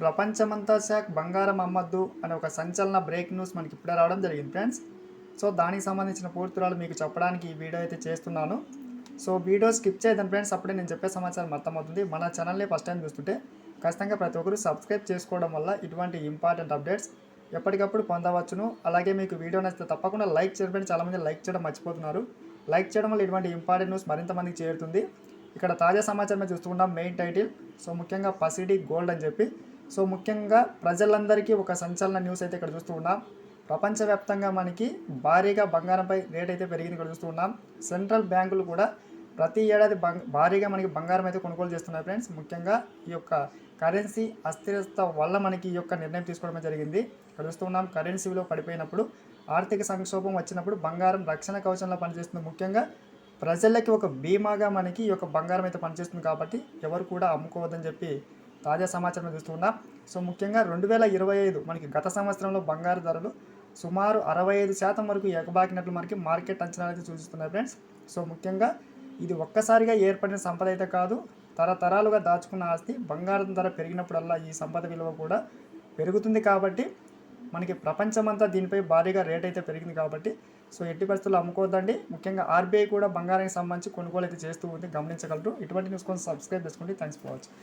ప్రపంచమంతా శాఖ బంగారం అమ్మద్దు అనే ఒక సంచలన బ్రేక్ న్యూస్ మనకి ఇప్పుడే రావడం జరిగింది ఫ్రెండ్స్ సో దానికి సంబంధించిన పూర్తిరాలు మీకు చెప్పడానికి ఈ వీడియో అయితే చేస్తున్నాను. సో వీడియో స్కిప్ చేయదని ఫ్రెండ్స్ అప్పుడే నేను చెప్పే సమాచారం అర్థమవుతుంది. మన ఛానల్ని ఫస్ట్ టైం చూస్తుంటే ఖచ్చితంగా ప్రతి ఒక్కరు సబ్స్క్రైబ్ చేసుకోవడం వల్ల ఇటువంటి ఇంపార్టెంట్ అప్డేట్స్ ఎప్పటికప్పుడు పొందవచ్చును. అలాగే మీకు వీడియో నచ్చితే తప్పకుండా లైక్ చేయడం ఫ్రెండ్స్ చాలామంది లైక్ చేయడం మర్చిపోతున్నారు. లైక్ చేయడం వల్ల ఇటువంటి ఇంపార్టెంట్ న్యూస్ మరింత మందికి చేరుతుంది. ఇక్కడ తాజా సమాచారం చూస్తున్నాం మెయిన్ టైటిల్ సో ముఖ్యంగా పసిడి గోల్డ్ అని చెప్పి. సో ముఖ్యంగా ప్రజలందరికీ ఒక సంచలన న్యూస్ అయితే ఇక్కడ చూస్తూ ఉన్నాం. ప్రపంచవ్యాప్తంగా మనకి భారీగా బంగారంపై రేట్ అయితే పెరిగింది ఇక్కడ చూస్తూ ఉన్నాం. సెంట్రల్ బ్యాంకులు కూడా ప్రతి ఏడాది బంగ్ భారీగా మనకి బంగారం అయితే కొనుగోలు చేస్తున్నాయి ఫ్రెండ్స్. ముఖ్యంగా ఈ యొక్క కరెన్సీ అస్థిరత వల్ల మనకి ఈ యొక్క నిర్ణయం తీసుకోవడం జరిగింది. ఇక్కడ చూస్తూ ఉన్నాం కరెన్సీ విలువ పడిపోయినప్పుడు ఆర్థిక సంక్షోభం వచ్చినప్పుడు బంగారం రక్షణ కవచంలో పనిచేస్తుంది. ముఖ్యంగా ప్రజలకి ఒక బీమాగా మనకి ఈ యొక్క బంగారం అయితే పనిచేస్తుంది కాబట్టి ఎవరు కూడా అమ్ముకోవద్దని చెప్పి తాజా సమాచారం చూస్తున్నాం సో ముఖ్యంగా రెండు వేల ఇరవై ఐదు మనకి గత సంవత్సరంలో బంగారు ధరలు సుమారు అరవై ఐదు శాతం వరకు ఎగబాకినట్లు మనకి మార్కెట్ అంచనాలు అయితే సూచిస్తున్నాయి ఫ్రెండ్స్. సో ముఖ్యంగా ఇది ఒక్కసారిగా ఏర్పడిన సంపద అయితే కాదు తరతరాలుగా దాచుకున్న ఆస్తి బంగారం ధర పెరిగినప్పుడల్లా ఈ సంపద విలువ కూడా పెరుగుతుంది కాబట్టి మనకి ప్రపంచమంతా దీనిపై భారీగా రేట్ అయితే పెరిగింది కాబట్టి సో ఎట్టి పరిస్థితుల్లో అమ్ముకోవద్దండి. ముఖ్యంగా ఆర్బీఐ కూడా బంగారానికి సంబంధించి కొనుగోలు అయితే చేస్తూ ఉంది. గమనించగలరు. ఇటువంటి న్యూస్ కోసం సబ్స్క్రైబ్ చేసుకోండి థ్యాంక్స్ ఫర్ వాచింగ్